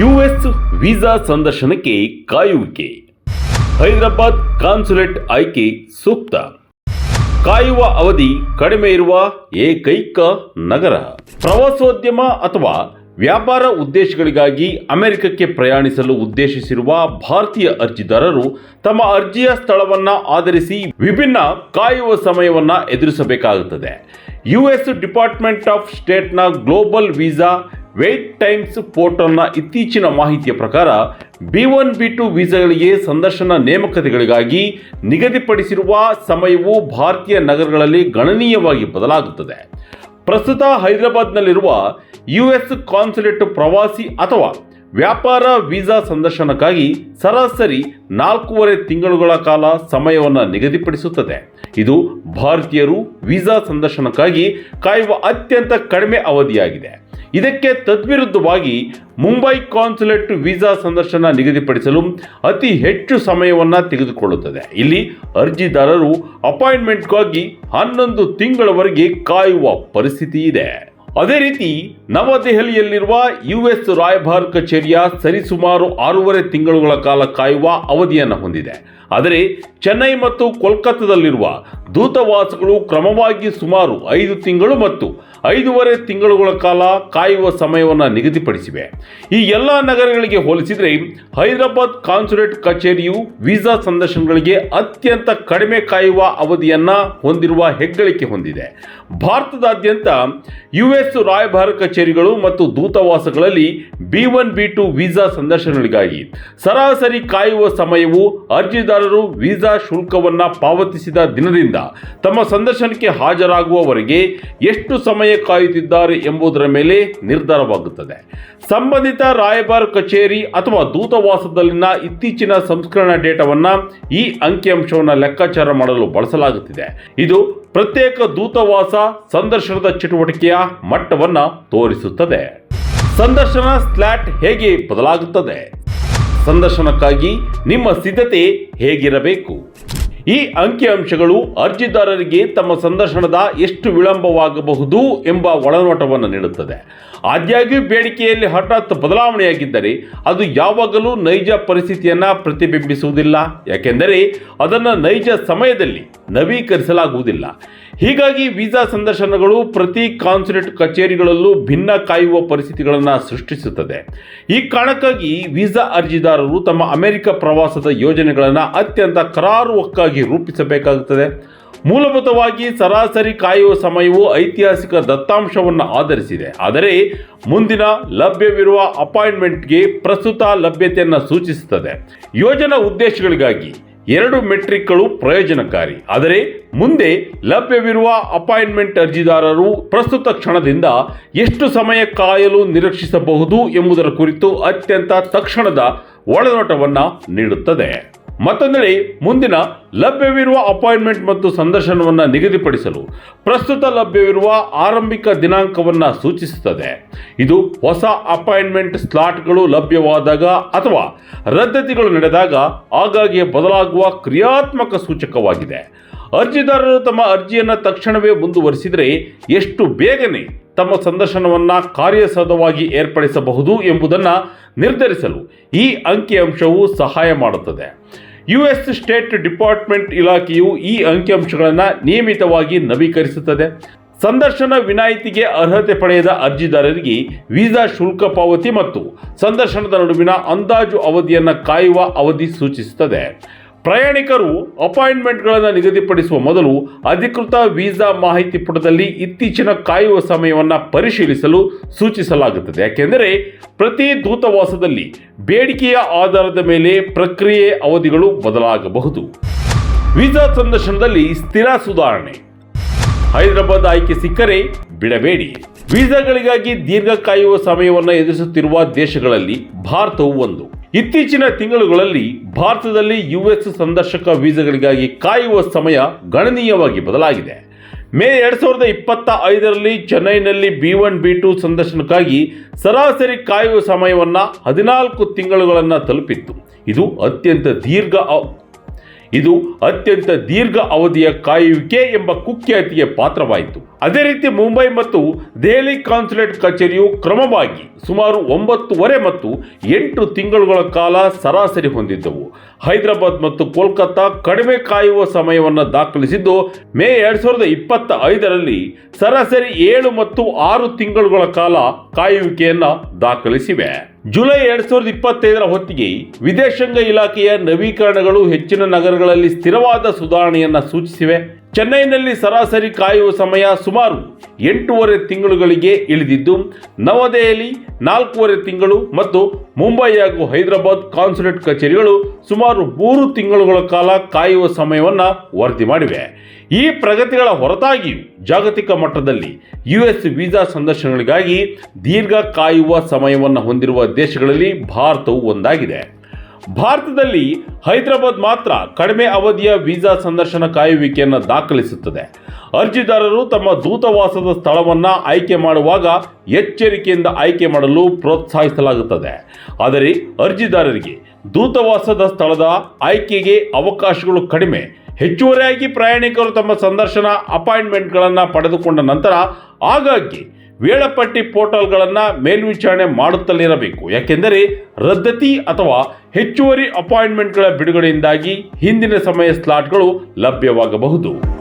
US visa ಸಂದರ್ಶನಕ್ಕೆ ಕಾಯುವಿಕೆ. Hyderabad consulate ಆಯ್ಕೆ ಸೂಕ್ತ. ಕಾಯುವ ಅವಧಿ ಕಡಿಮೆ ಇರುವ ಏಕೈಕ ನಗರ. ಪ್ರವಾಸೋದ್ಯಮ ಅಥವಾ ವ್ಯಾಪಾರ ಉದ್ದೇಶಗಳಿಗಾಗಿ ಅಮೆರಿಕಕ್ಕೆ ಪ್ರಯಾಣಿಸಲು ಉದ್ದೇಶಿಸಿರುವ ಭಾರತೀಯ ಅರ್ಜಿದಾರರು ತಮ್ಮ ಅರ್ಜಿಯ ಸ್ಥಳವನ್ನು ಆಧರಿಸಿ ವಿಭಿನ್ನ ಕಾಯುವ ಸಮಯವನ್ನು ಎದುರಿಸಬೇಕಾಗುತ್ತದೆ. ಯುಎಸ್ ಡಿಪಾರ್ಟ್ಮೆಂಟ್ ಆಫ್ ಸ್ಟೇಟ್ನ ಗ್ಲೋಬಲ್ ವೀಸಾ ವೇಟ್ ಟೈಮ್ಸ್ ಪೋರ್ಟಲ್ನ ಇತ್ತೀಚಿನ ಮಾಹಿತಿಯ ಪ್ರಕಾರ ಬಿ ಒನ್ ಬಿ ಟು ವೀಸಾಗಳಿಗೆ ಸಂದರ್ಶನ ನೇಮಕತೆಗಳಿಗಾಗಿ ನಿಗದಿಪಡಿಸಿರುವ ಸಮಯವು ಭಾರತೀಯ ನಗರಗಳಲ್ಲಿ ಗಣನೀಯವಾಗಿ ಬದಲಾಗುತ್ತದೆ. ಪ್ರಸ್ತುತ ಹೈದರಾಬಾದ್ನಲ್ಲಿರುವ ಯುಎಸ್ ಕಾನ್ಸುಲೇಟ್ ಪ್ರವಾಸಿ ಅಥವಾ ವ್ಯಾಪಾರ ವೀಸಾ ಸಂದರ್ಶನಕ್ಕಾಗಿ ಸರಾಸರಿ ನಾಲ್ಕೂವರೆ ತಿಂಗಳುಗಳ ಕಾಲ ಸಮಯವನ್ನು ನಿಗದಿಪಡಿಸುತ್ತದೆ. ಇದು ಭಾರತೀಯರು ವೀಸಾ ಸಂದರ್ಶನಕ್ಕಾಗಿ ಕಾಯುವ ಅತ್ಯಂತ ಕಡಿಮೆ ಅವಧಿಯಾಗಿದೆ. ಇದಕ್ಕೆ ತದ್ವಿರುದ್ಧವಾಗಿ ಮುಂಬೈ ಕಾನ್ಸುಲೇಟ್ ವೀಸಾ ಸಂದರ್ಶನ ನಿಗದಿಪಡಿಸಲು ಅತಿ ಹೆಚ್ಚು ಸಮಯವನ್ನು ತೆಗೆದುಕೊಳ್ಳುತ್ತದೆ. ಇಲ್ಲಿ ಅರ್ಜಿದಾರರು ಅಪಾಯಿಂಟ್ಮೆಂಟ್ಗಾಗಿ ಹನ್ನೊಂದು ತಿಂಗಳವರೆಗೆ ಕಾಯುವ ಪರಿಸ್ಥಿತಿ ಇದೆ. ಅದೇ ರೀತಿ ನವದೆಹಲಿಯಲ್ಲಿರುವ ಯುಎಸ್ ರಾಯಭಾರ ಕಚೇರಿಯ ಸರಿಸುಮಾರು ಆರೂವರೆ ತಿಂಗಳುಗಳ ಕಾಲ ಕಾಯುವ ಅವಧಿಯನ್ನು ಹೊಂದಿದೆ. ಆದರೆ ಚೆನ್ನೈ ಮತ್ತು ಕೋಲ್ಕತ್ತಾದಲ್ಲಿರುವ ದೂತವಾಸಗಳು ಕ್ರಮವಾಗಿ ಸುಮಾರು ಐದು ತಿಂಗಳು ಮತ್ತು ಐದೂವರೆ ತಿಂಗಳುಗಳ ಕಾಲ ಕಾಯುವ ಸಮಯವನ್ನು ನಿಗದಿಪಡಿಸಿವೆ. ಈ ಎಲ್ಲ ನಗರಗಳಿಗೆ ಹೋಲಿಸಿದರೆ ಹೈದರಾಬಾದ್ ಕಾನ್ಸುಲೇಟ್ ಕಚೇರಿಯು ವೀಸಾ ಸಂದರ್ಶನಗಳಿಗೆ ಅತ್ಯಂತ ಕಡಿಮೆ ಕಾಯುವ ಅವಧಿಯನ್ನು ಹೊಂದಿರುವ ಹೆಗ್ಗಳಿಕೆ ಹೊಂದಿದೆ. ಭಾರತದಾದ್ಯಂತ ಯುಎಸ್ ರಾಯಭಾರ ಕಚೇರಿಗಳು ಮತ್ತು ದೂತಾವಾಸಗಳಲ್ಲಿ B one, B two visa ಸಂದರ್ಶನಗಳಿಗಾಗಿ ಸರಾಸರಿ ಕಾಯುವ ಸಮಯವು ಅರ್ಜಿದಾರರು ವೀಸಾ ಶುಲ್ಕವನ್ನು ಪಾವತಿಸಿದ ದಿನದಿಂದ ತಮ್ಮ ಸಂದರ್ಶನಕ್ಕೆ ಹಾಜರಾಗುವವರೆಗೆ ಎಷ್ಟು ಸಮಯ ಕಾಯುತ್ತಿದ್ದಾರೆ ಎಂಬುದರ ಮೇಲೆ ನಿರ್ಧಾರವಾಗುತ್ತದೆ. ಸಂಬಂಧಿತ ರಾಯಭಾರ ಕಚೇರಿ ಅಥವಾ ದೂತಾವಾಸದಲ್ಲಿನ ಇತ್ತೀಚಿನ ಸಂಸ್ಕರಣಾ ಡೇಟಾವನ್ನು ಈ ಅಂಕಿಅಂಶವನ್ನು ಲೆಕ್ಕಾಚಾರ ಮಾಡಲು ಬಳಸಲಾಗುತ್ತಿದೆ. ಇದು ಪ್ರತ್ಯೇಕ ದೂತಾವಾಸ ಸಂದರ್ಶನದ ಚಟುವಟಿಕೆಯ ಮಟ್ಟವನ್ನು ತೋರಿಸುತ್ತದೆ. ಸಂದರ್ಶನ ಸ್ಲಾಟ್ ಹೇಗೆ ಬದಲಾಗುತ್ತದೆ? ಸಂದರ್ಶನಕ್ಕಾಗಿ ನಿಮ್ಮ ಸಿದ್ಧತೆ ಹೇಗಿರಬೇಕು? ಈ ಅಂಕಿಅಂಶಗಳು ಅರ್ಜಿದಾರರಿಗೆ ತಮ್ಮ ಸಂದರ್ಶನದ ಎಷ್ಟು ವಿಳಂಬವಾಗಬಹುದು ಎಂಬ ಒಳನೋಟವನ್ನು ನೀಡುತ್ತದೆ. ಆದಾಗ್ಯೂ ಬೇಡಿಕೆಯಲ್ಲಿ ಹಠಾತ್ ಬದಲಾವಣೆಯಾಗಿದ್ದರೆ ಅದು ಯಾವಾಗಲೂ ನೈಜ ಪರಿಸ್ಥಿತಿಯನ್ನು ಪ್ರತಿಬಿಂಬಿಸುವುದಿಲ್ಲ. ಯಾಕೆಂದರೆ ಅದನ್ನು ನೈಜ ಸಮಯದಲ್ಲಿ ನವೀಕರಿಸಲಾಗುವುದಿಲ್ಲ. ಹೀಗಾಗಿ ವೀಸಾ ಸಂದರ್ಶನಗಳು ಪ್ರತಿ ಕಾನ್ಸುಲೇಟ್ ಕಚೇರಿಗಳಲ್ಲೂ ಭಿನ್ನ ಕಾಯುವ ಪರಿಸ್ಥಿತಿಗಳನ್ನು ಸೃಷ್ಟಿಸುತ್ತದೆ. ಈ ಕಾರಣಕ್ಕಾಗಿ ವೀಸಾ ಅರ್ಜಿದಾರರು ತಮ್ಮ ಅಮೆರಿಕ ಪ್ರವಾಸದ ಯೋಜನೆಗಳನ್ನು ಅತ್ಯಂತ ಕರಾರುವಕ್ಕಾಗಿ ರೂಪಿಸಬೇಕಾಗುತ್ತದೆ. ಮೂಲಭೂತವಾಗಿ ಸರಾಸರಿ ಕಾಯುವ ಸಮಯವು ಐತಿಹಾಸಿಕ ದತ್ತಾಂಶವನ್ನು ಆಧರಿಸಿದೆ. ಆದರೆ ಮುಂದಿನ ಲಭ್ಯವಿರುವ ಅಪಾಯಿಂಟ್ಮೆಂಟ್ಗೆ ಪ್ರಸ್ತುತ ಲಭ್ಯತೆಯನ್ನು ಸೂಚಿಸುತ್ತದೆ. ಯೋಜನಾ ಉದ್ದೇಶಗಳಿಗಾಗಿ ಎರಡು ಮೆಟ್ರಿಕ್ಗಳು ಪ್ರಯೋಜನಕಾರಿ. ಆದರೆ ಮುಂದೆ ಲಭ್ಯವಿರುವ ಅಪಾಯಿಂಟ್ಮೆಂಟ್ ಅರ್ಜಿದಾರರು ಪ್ರಸ್ತುತ ಕ್ಷಣದಿಂದ ಎಷ್ಟು ಸಮಯ ಕಾಯಲು ನಿರೀಕ್ಷಿಸಬಹುದು ಎಂಬುದರ ಕುರಿತು ಅತ್ಯಂತ ತಕ್ಷಣದ ಒಳನೋಟವನ್ನು ನೀಡುತ್ತದೆ. ಮತ್ತೊಂದೆಡೆ ಮುಂದಿನ ಲಭ್ಯವಿರುವ ಅಪಾಯಿಂಟ್ಮೆಂಟ್ ಮತ್ತು ಸಂದರ್ಶನವನ್ನು ನಿಗದಿಪಡಿಸಲು ಪ್ರಸ್ತುತ ಲಭ್ಯವಿರುವ ಆರಂಭಿಕ ದಿನಾಂಕವನ್ನು ಸೂಚಿಸುತ್ತದೆ. ಇದು ಹೊಸ ಅಪಾಯಿಂಟ್ಮೆಂಟ್ ಸ್ಲಾಟ್ಗಳು ಲಭ್ಯವಾದಾಗ ಅಥವಾ ರದ್ದತಿಗಳು ನಡೆದಾಗ ಆಗಾಗ್ಗೆ ಬದಲಾಗುವ ಕ್ರಿಯಾತ್ಮಕ ಸೂಚಕವಾಗಿದೆ. ಅರ್ಜಿದಾರರು ತಮ್ಮ ಅರ್ಜಿಯನ್ನು ತಕ್ಷಣವೇ ಮುಂದುವರಿಸಿದರೆ ಎಷ್ಟು ಬೇಗನೆ ತಮ್ಮ ಸಂದರ್ಶನವನ್ನು ಕಾರ್ಯಸಾಧವಾಗಿ ಏರ್ಪಡಿಸಬಹುದು ಎಂಬುದನ್ನು ನಿರ್ಧರಿಸಲು ಈ ಅಂಕಿಅಂಶವು ಸಹಾಯ ಮಾಡುತ್ತದೆ. ಯು ಎಸ್ ಸ್ಟೇಟ್ ಡಿಪಾರ್ಟ್ಮೆಂಟ್ ಇಲಾಖೆಯು ಈ ಅಂಕಿಅಂಶಗಳನ್ನು ನಿಯಮಿತವಾಗಿ ನವೀಕರಿಸುತ್ತದೆ. ಸಂದರ್ಶನ ವಿನಾಯಿತಿಗೆ ಅರ್ಹತೆ ಪಡೆಯದ ಅರ್ಜಿದಾರರಿಗೆ ವೀಸಾ ಶುಲ್ಕ ಪಾವತಿ ಮತ್ತು ಸಂದರ್ಶನದ ನಡುವಿನ ಅಂದಾಜು ಅವಧಿಯನ್ನು ಕಾಯುವ ಅವಧಿ ಸೂಚಿಸುತ್ತದೆ. ಪ್ರಯಾಣಿಕರು ಅಪಾಯಿಂಟ್ಮೆಂಟ್ಗಳನ್ನು ನಿಗದಿಪಡಿಸುವ ಮೊದಲು ಅಧಿಕೃತ ವೀಸಾ ಮಾಹಿತಿ ಪುಟದಲ್ಲಿ ಇತ್ತೀಚಿನ ಕಾಯುವ ಸಮಯವನ್ನು ಪರಿಶೀಲಿಸಲು ಸೂಚಿಸಲಾಗುತ್ತದೆ. ಯಾಕೆಂದರೆ ಪ್ರತಿ ದೂತವಾಸದಲ್ಲಿ ಬೇಡಿಕೆಯ ಆಧಾರದ ಮೇಲೆ ಪ್ರಕ್ರಿಯೆ ಅವಧಿಗಳು ಬದಲಾಗಬಹುದು. ವೀಸಾ ಸಂದರ್ಶನದಲ್ಲಿ ಸ್ಥಿರ ಸುಧಾರಣೆ. ಹೈದರಾಬಾದ್ ಆಯ್ಕೆ ಸಿಕ್ಕರೆ ಬಿಡಬೇಡಿ. ವೀಸಾಗಳಿಗಾಗಿ ದೀರ್ಘ ಕಾಯುವ ಸಮಯವನ್ನು ಎದುರಿಸುತ್ತಿರುವ ದೇಶಗಳಲ್ಲಿ ಭಾರತವು ಒಂದು. ಇತ್ತೀಚಿನ ತಿಂಗಳುಗಳಲ್ಲಿ ಭಾರತದಲ್ಲಿ ಯುಎಸ್ ಸಂದರ್ಶಕ ವೀಸಾಗಳಿಗಾಗಿ ಕಾಯುವ ಸಮಯ ಗಣನೀಯವಾಗಿ ಬದಲಾಗಿದೆ. ಮೇ ಎರಡ್ ಸಾವಿರದ ಇಪ್ಪತ್ತ ಐದರಲ್ಲಿ ಚೆನ್ನೈನಲ್ಲಿ ಬಿ ಒನ್, ಬಿ ಟು ಸಂದರ್ಶನಕ್ಕಾಗಿ ಸರಾಸರಿ ಕಾಯುವ ಸಮಯವನ್ನು ಹದಿನಾಲ್ಕು ತಿಂಗಳುಗಳನ್ನು ತಲುಪಿತ್ತು. ಇದು ಅತ್ಯಂತ ದೀರ್ಘ ಇದು ಅತ್ಯಂತ ದೀರ್ಘ ಅವಧಿಯ ಕಾಯುವಿಕೆ ಎಂಬ ಕುಖ್ಯಾತಿಗೆ ಪಾತ್ರವಾಯಿತು. ಅದೇ ರೀತಿ ಮುಂಬೈ ಮತ್ತು ದೆಹಲಿ ಕಾನ್ಸುಲೇಟ್ ಕಚೇರಿಯು ಕ್ರಮವಾಗಿ ಸುಮಾರು ಒಂಬತ್ತುವರೆ ಮತ್ತು ಎಂಟು ತಿಂಗಳುಗಳ ಕಾಲ ಸರಾಸರಿ ಹೊಂದಿದ್ದವು. ಹೈದರಾಬಾದ್ ಮತ್ತು ಕೋಲ್ಕತ್ತಾ ಕಡಿಮೆ ಕಾಯುವ ಸಮಯವನ್ನು ದಾಖಲಿಸಿದ್ದು, ಮೇ ಎರಡ್ ಸಾವಿರದ ಇಪ್ಪತ್ತ ಐದರಲ್ಲಿ ಸರಾಸರಿ ಏಳು ಮತ್ತು ಆರು ತಿಂಗಳುಗಳ ಕಾಲ ಕಾಯುವಿಕೆಯನ್ನು ದಾಖಲಿಸಿವೆ. ಜುಲೈ ಎರಡ್ ಸಾವಿರದ ಇಪ್ಪತ್ತೈದರ ಹೊತ್ತಿಗೆ ವಿದೇಶಾಂಗ ಇಲಾಖೆಯ ನವೀಕರಣಗಳು ಹೆಚ್ಚಿನ ನಗರಗಳಲ್ಲಿ ಸ್ಥಿರವಾದ ಸುಧಾರಣೆಯನ್ನು ಸೂಚಿಸಿವೆ. ಚೆನ್ನೈನಲ್ಲಿ ಸರಾಸರಿ ಕಾಯುವ ಸಮಯ ಸುಮಾರು ಎಂಟೂವರೆ ತಿಂಗಳುಗಳಿಗೆ ಇಳಿದಿದ್ದು, ನವದೆಹಲಿ ನಾಲ್ಕೂವರೆ ತಿಂಗಳು ಮತ್ತು ಮುಂಬೈ ಹಾಗೂ ಹೈದರಾಬಾದ್ ಕಾನ್ಸುಲೇಟ್ ಕಚೇರಿಗಳು ಸುಮಾರು ಮೂರು ತಿಂಗಳುಗಳ ಕಾಲ ಕಾಯುವ ಸಮಯವನ್ನು ವರದಿ ಮಾಡಿವೆ. ಈ ಪ್ರಗತಿಗಳ ಹೊರತಾಗಿಯೂ ಜಾಗತಿಕ ಮಟ್ಟದಲ್ಲಿ ಯು ಎಸ್ ವೀಸಾ ಸಂದರ್ಶನಗಳಿಗಾಗಿ ದೀರ್ಘ ಕಾಯುವ ಸಮಯವನ್ನು ಹೊಂದಿರುವ ದೇಶಗಳಲ್ಲಿ ಭಾರತವು ಒಂದಾಗಿದೆ. ಭಾರತದಲ್ಲಿ ಹೈದರಾಬಾದ್ ಮಾತ್ರ ಕಡಿಮೆ ಅವಧಿಯ ವೀಸಾ ಸಂದರ್ಶನ ಕಾಯುವಿಕೆಯನ್ನು ದಾಖಲಿಸುತ್ತದೆ. ಅರ್ಜಿದಾರರು ತಮ್ಮ ದೂತವಾಸದ ಸ್ಥಳವನ್ನು ಆಯ್ಕೆ ಮಾಡುವಾಗ ಎಚ್ಚರಿಕೆಯಿಂದ ಆಯ್ಕೆ ಮಾಡಲು ಪ್ರೋತ್ಸಾಹಿಸಲಾಗುತ್ತದೆ. ಆದರೆ ಅರ್ಜಿದಾರರಿಗೆ ದೂತವಾಸದ ಸ್ಥಳದ ಆಯ್ಕೆಗೆ ಅವಕಾಶಗಳು ಕಡಿಮೆ. ಹೆಚ್ಚುವರಿಯಾಗಿ ಪ್ರಯಾಣಿಕರು ತಮ್ಮ ಸಂದರ್ಶನ, ಅಪಾಯಿಂಟ್ಮೆಂಟ್ಗಳನ್ನು ಪಡೆದುಕೊಂಡ ನಂತರ ಆಗಾಗ್ಗೆ ವೇಳಾಪಟ್ಟಿ ಪೋರ್ಟಲ್ಗಳನ್ನು ಮೇಲ್ವಿಚಾರಣೆ ಮಾಡುತ್ತಲಿರಬೇಕು. ಯಾಕೆಂದರೆ ರದ್ದತಿ ಅಥವಾ ಹೆಚ್ಚುವರಿ ಅಪಾಯಿಂಟ್ಮೆಂಟ್ಗಳ ಬಿಡುಗಡೆಯಿಂದಾಗಿ ಹಿಂದಿನ ಸಮಯ ಸ್ಲಾಟ್ಗಳು ಲಭ್ಯವಾಗಬಹುದು.